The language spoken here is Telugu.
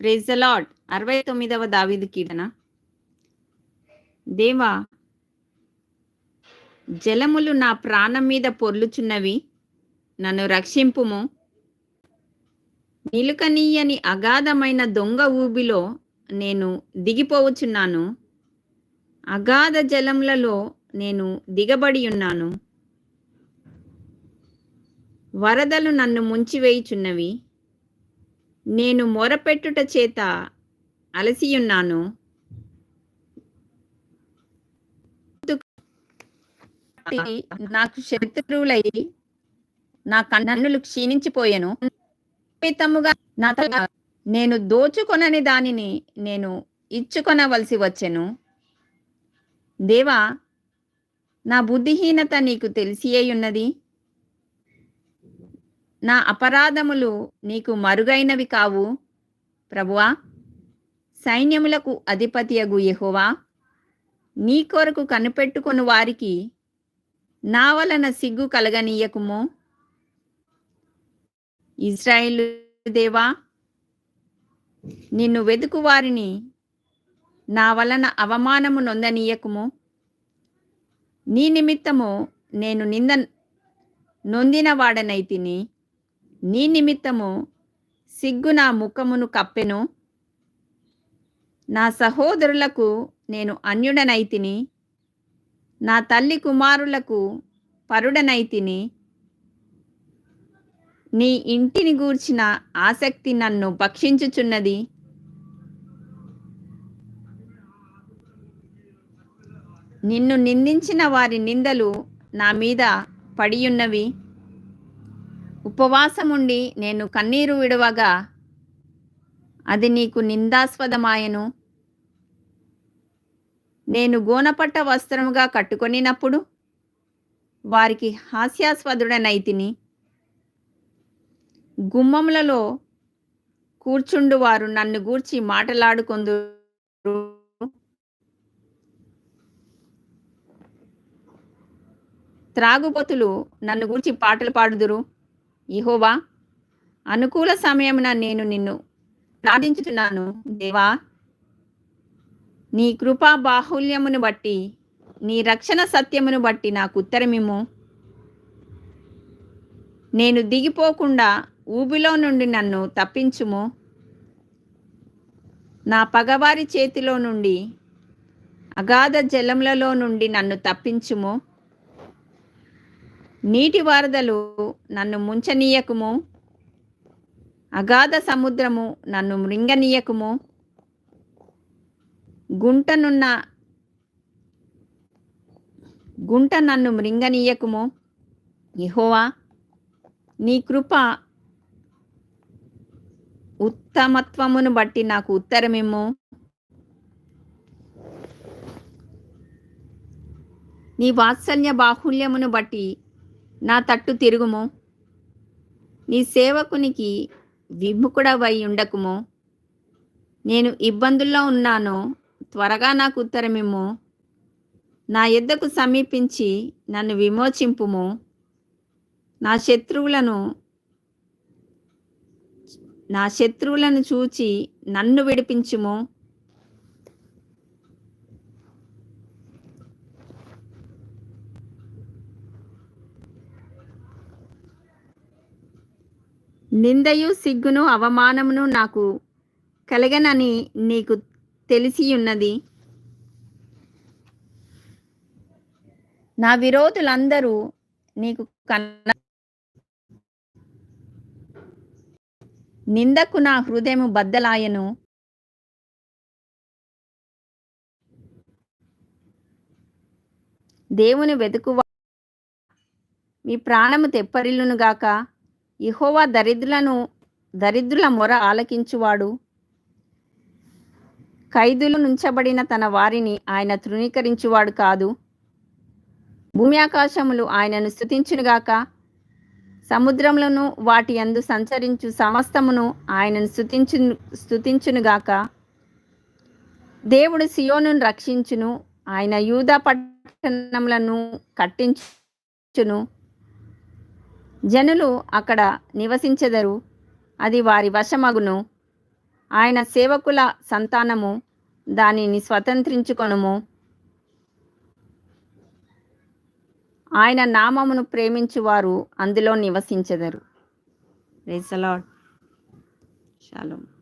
ప్రేజ్ ద లాడ్ అరవై తొమ్మిదవ దావీదు కీర్తన. దేవా జలములు నా ప్రాణం మీద పొర్లుచున్నవి నన్ను రక్షింపుము. నిలుకనీయని అగాధమైన దొంగ ఊబిలో నేను దిగిపోవచున్నాను. అగాధ జలములలో నేను దిగబడి ఉన్నాను. వరదలు నన్ను ముంచివేయుచున్నవి. నేను మొరపెట్టుట చేత అలసియున్నాను. నాకు శత్రువులై నా కన్నులు క్షీణించిపోయాను. తమ్ముగా నా తల నేను దోచుకొనని దానిని నేను ఇచ్చుకొనవలసి వచ్చెను. దేవా నా బుద్ధిహీనత నీకు తెలిసియే ఉన్నది. నా అపరాధములు నీకు మరుగైనవి కావు. ప్రభువా సైన్యములకు అధిపతియగు యహోవా నీ కొరకు కనిపెట్టుకుని వారికి నా వలన సిగ్గు కలగనీయకుము. ఇజ్రాయిల్ దేవా నిన్ను వెతుకు వారిని నా వలన అవమానము నొందనీయకుము. నీ నిమిత్తము నేను నింద నొందిన వాడనైతిని నీ నిమిత్తము సిగ్గు నా ముఖమును కప్పెను. నా సహోదరులకు నేను అన్యుడనైతిని నా తల్లి కుమారులకు పరుడనైతిని నీ ఇంటిని గూర్చిన ఆసక్తి నన్ను భక్షించుచున్నది. నిన్ను నిందించిన వారి నిందలు నా మీద పడియున్నవి. ఉపవాసముండి నేను కన్నీరు విడవగా అది నీకు నిందాస్పదమాయను. నేను గోనపట్ట వస్త్రముగా కట్టుకొనినప్పుడు వారికి హాస్యాస్పదుడనైతిని గుమ్మములలో కూర్చుండు వారు నన్ను గూర్చి మాటలాడుకుందురు. త్రాగుబోతులు నన్ను గూర్చి పాటలు పాడుదురు. ఇహోవా అనుకూల సమయమున నేను నిన్ను ప్రార్థించుతున్నాను దేవా నీ కృపా బాహుల్యమును బట్టి నీ రక్షణ సత్యమును బట్టి నాకు ఉత్తరమిము నేను దిగిపోకుండా ఊబిలో నుండి నన్ను తప్పించుము. నా పగవారి చేతిలో నుండి అగాధ జలములలో నుండి నన్ను తప్పించుము. నీటి వరదలు నన్ను ముంచనీయకుము. అగాధ సముద్రము నన్ను మృంగనీయకుము. గుంటనున్న గుంట నన్ను మృంగనీయకుము. ఇహోవా నీ కృప ఉత్తమత్వమును బట్టి నాకు ఉత్తరమిమ్ము. నీ వాత్సల్య బాహుల్యమును బట్టి నా తట్టు తిరుగుము. నీ సేవకునికి విముఖుడవై ఉండకుము. నేను ఇబ్బందుల్లో ఉన్నాను. త్వరగా నాకు ఉత్తరమిమ్ము నా ఎద్దకు సమీపించి నన్ను విమోచింపుము. నా శత్రువులను నా శత్రువులను చూచి నన్ను విడిపించుము. నిందయు సిగ్గును అవమానమును నాకు కలగనని నీకు తెలిసి ఉన్నది నా విరోధులందరూ నీకు కన్న నిందకు నా హృదయము బద్దలాయను. దేవుని వెతుకువా మీ ప్రాణము తెప్పరిల్లును గాక ఇహోవా దరిద్రులను దరిద్రుల మొర ఆలకించువాడు. ఖైదులు నుంచబడిన తన వారిని ఆయన తృణీకరించువాడు కాదు. భూమి ఆకాశములు ఆయనను స్థుతించునుగాక సముద్రములను వాటి అందు సంచరించు సమస్తమును ఆయనను స్థుతించు స్థుతించునుగాక దేవుడు సియోనును రక్షించును ఆయన యూదా పట్టణములను కట్టించును. జనులు అక్కడ నివసించెదరు. అది వారి వశమగును. ఆయన సేవకుల సంతానము దానిని స్వతంత్రించుకొనుము. ఆయన నామమును ప్రేమించువారు అందులో నివసించెదరు. Praise shalom